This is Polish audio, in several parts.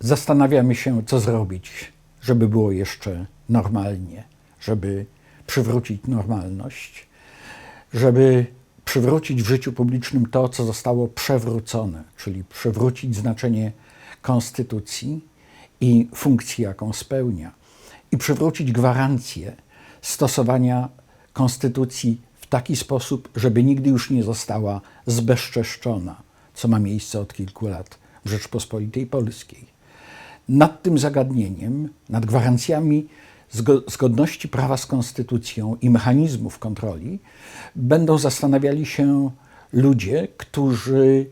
zastanawiamy się, co zrobić, żeby było jeszcze normalnie, żeby przywrócić normalność, żeby przywrócić w życiu publicznym to, co zostało przewrócone, czyli przywrócić znaczenie konstytucji i funkcji, jaką spełnia, i przywrócić gwarancję stosowania konstytucji w taki sposób, żeby nigdy już nie została zbezczeszczona, co ma miejsce od kilku lat w Rzeczpospolitej Polskiej. Nad tym zagadnieniem, nad gwarancjami zgo- zgodności prawa z konstytucją i mechanizmów kontroli, będą zastanawiali się ludzie, którzy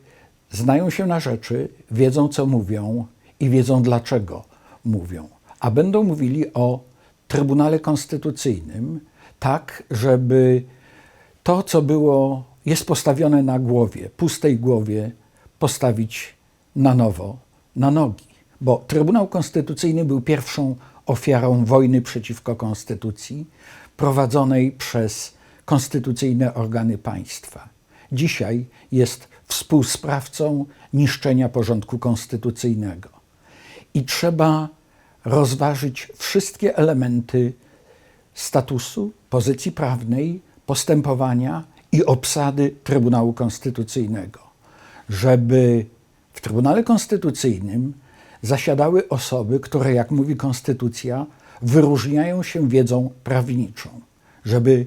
znają się na rzeczy, wiedzą co mówią i wiedzą dlaczego mówią. A będą mówili o Trybunale Konstytucyjnym, tak, żeby to, co było, jest postawione na głowie, pustej głowie, postawić na nowo, na nogi. Bo Trybunał Konstytucyjny był pierwszą ofiarą wojny przeciwko konstytucji prowadzonej przez konstytucyjne organy państwa. Dzisiaj jest współsprawcą niszczenia porządku konstytucyjnego. I trzeba rozważyć wszystkie elementy statusu, pozycji prawnej, postępowania i obsady Trybunału Konstytucyjnego, żeby w Trybunale Konstytucyjnym zasiadały osoby, które, jak mówi Konstytucja, wyróżniają się wiedzą prawniczą, żeby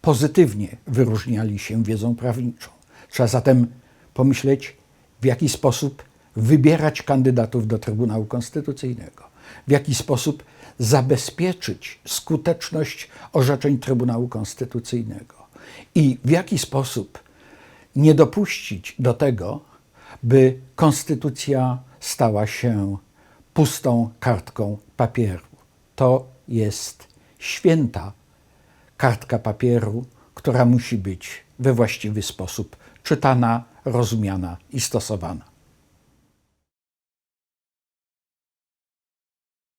pozytywnie wyróżniali się wiedzą prawniczą. Trzeba zatem pomyśleć, w jaki sposób wybierać kandydatów do Trybunału Konstytucyjnego, w jaki sposób zabezpieczyć skuteczność orzeczeń Trybunału Konstytucyjnego i w jaki sposób nie dopuścić do tego, by konstytucja stała się pustą kartką papieru. To jest święta kartka papieru, która musi być we właściwy sposób czytana, rozumiana i stosowana.